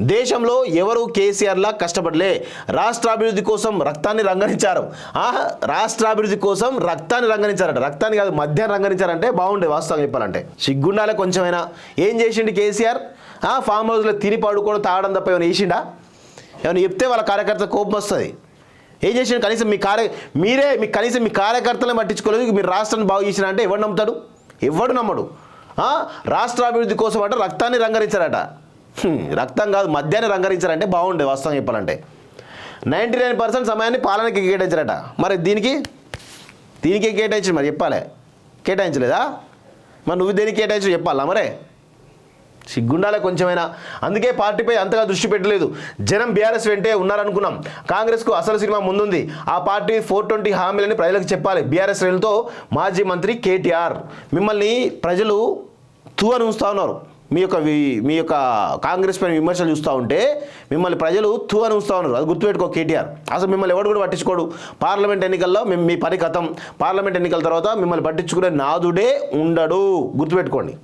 దేశంలో ఎవరు కేసీఆర్లా కష్టపడలే? రాష్ట్రాభివృద్ధి కోసం రక్తాన్ని రంగరించారు. ఆహా రాష్ట్రాభివృద్ధి కోసం రక్తాన్ని రంగరించారట. రక్తాన్ని కాదు మధ్యాహ్నం రంగరించారంటే బాగుండే వాస్తవం చెప్పాలంటే. సిగ్గుండాలే కొంచెమైనా. ఏం చేసిండు కేసీఆర్? ఆ ఫామ్ హౌస్లో తిని పడుకోవడం తాగడం తప్ప ఏమైనా చేసిండా? ఏమైనా చెప్తే వాళ్ళ కార్యకర్త కోపం వస్తుంది. ఏం చేసిండు? కనీసం మీ కార్య మీరే మీ కనీసం మీ కార్యకర్తలను పట్టించుకోలేదు. మీరు రాష్ట్రాన్ని బాగు చేసిన అంటే ఎవడు నమ్ముతాడు? ఎవడు నమ్మడు? రాష్ట్రాభివృద్ధి రాష్ట్ర అభివృద్ధి కోసం అంటే రక్తాన్ని రంగరించారట. రక్తం కాదు మధ్యాహ్నం రంగరించారంటే బాగుండే వాస్తవం చెప్పాలంటే. నైంటీ నైన్ పర్సెంట్ సమయాన్ని పాలనకి కేటాయించారట. మరి దీనికి? దీనికి కేటాయించు మరి చెప్పాలి. కేటాయించలేదా? మరి నువ్వు దేనికి కేటాయించు చెప్పాలా మరే? సిగ్గుండాలే కొంచెమైనా. అందుకే పార్టీపై అంతగా దృష్టి పెట్టలేదు. జనం బీఆర్ఎస్ వెంటే ఉన్నారనుకున్నాం. కాంగ్రెస్కు అసలు సినిమా ముందుంది. ఆ పార్టీ ఫోర్ ట్వంటీ హామీలని ప్రజలకు చెప్పాలి. బీఆర్ఎస్ రైలుతో మాజీ మంత్రి కేటీఆర్. మిమ్మల్ని ప్రజలు తూ అని ఉంచుతా ఉన్నారు. మీ యొక్క వి- మీ యొక్క కాంగ్రెస్ పైన విమర్శలు చూస్తూ ఉంటే మిమ్మల్ని ప్రజలు తూ అని ఉంచుతా ఉన్నారు. అది గుర్తుపెట్టుకో కేటీఆర్. అసలు మిమ్మల్ని ఎవడు కూడా పట్టించుకోడు. పార్లమెంట్ ఎన్నికల్లో మేము మీ పని కథం. పార్లమెంట్ ఎన్నికల తర్వాత మిమ్మల్ని పట్టించుకునే నాదుడే ఉండడు. గుర్తుపెట్టుకోండి.